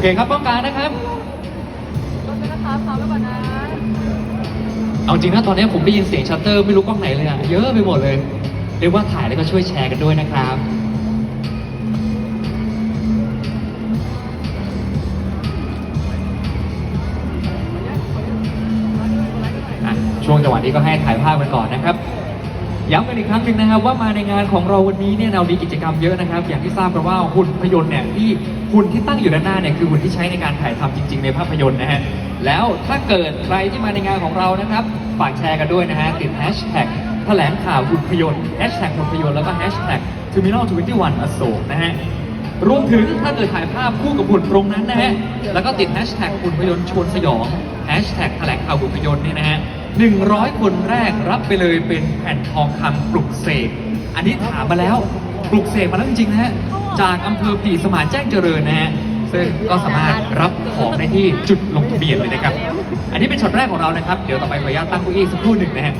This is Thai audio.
เคครับต้องการนะครับ รถนะคะพร้อมแล้วก่อนนะเอาจริงนะตอนนี้ผมได้ยินเสียงชัตเตอร์ไม่รู้กล้องไหนเลยอะเยอะไปหมดเลย เรียกว่าถ่ายแล้วก็ช่วยแชร์กันด้วยนะครับ อะช่วงจังหวะนี้ก็ให้ถ่ายภาพกันก่อนนะครับ ย้ำกันอีกครั้งหนึ่งนะครับว่ามาในงานของเราวันนี้เนี่ยเรามีกิจกรรมเยอะนะครับ อย่างที่ทราบกันว่าหุ่นพยนต์เนี่ยที่หุ่นที่ตั้งอยู่ด้านหน้าเนี่ยคือหุ่นที่ใช้ในการถ่ายทำจริง ๆ ในภาพยนตร์นะฮะแล้วถ้าเกิดใครที่มาในงานของเรานะครับฝากแชร์กันด้วยนะฮะติดแฮชแท็กแถลงข่าวหุ่นพยนต์แฮชแท็กหุ่นพยนต์แล้วก็แฮชแท็ก Terminal 21อโศกนะฮะรวมถึงถ้าเกิดถ่ายภาพคู่กับหุ่นตรงนั้นนะฮะแล้วก็ติดแฮชแท็กหุ่นพยนต์ชวนสยองแฮชแท็กแถลงข่าวหุ่นพยนต์เนี่ยนะฮะ 100 คนแรกรับไปเลยเป็นแผ่นทองคำปลุกเสก อันนี้ถามมาแล้วปลุกเสกมาแล้วจริงๆนะฮะ จากอำเภอปีสมานแจ้งเจริญนะฮะ ซึ่งก็สามารถรับของได้ที่จุดลงทะเบียนเลยนะครับ อันนี้เป็นช็อตแรกของเรานะครับ เดี๋ยวต่อไปขออนุญาตตั้งเก้าอี้สักครู่หนึ่งนะฮะ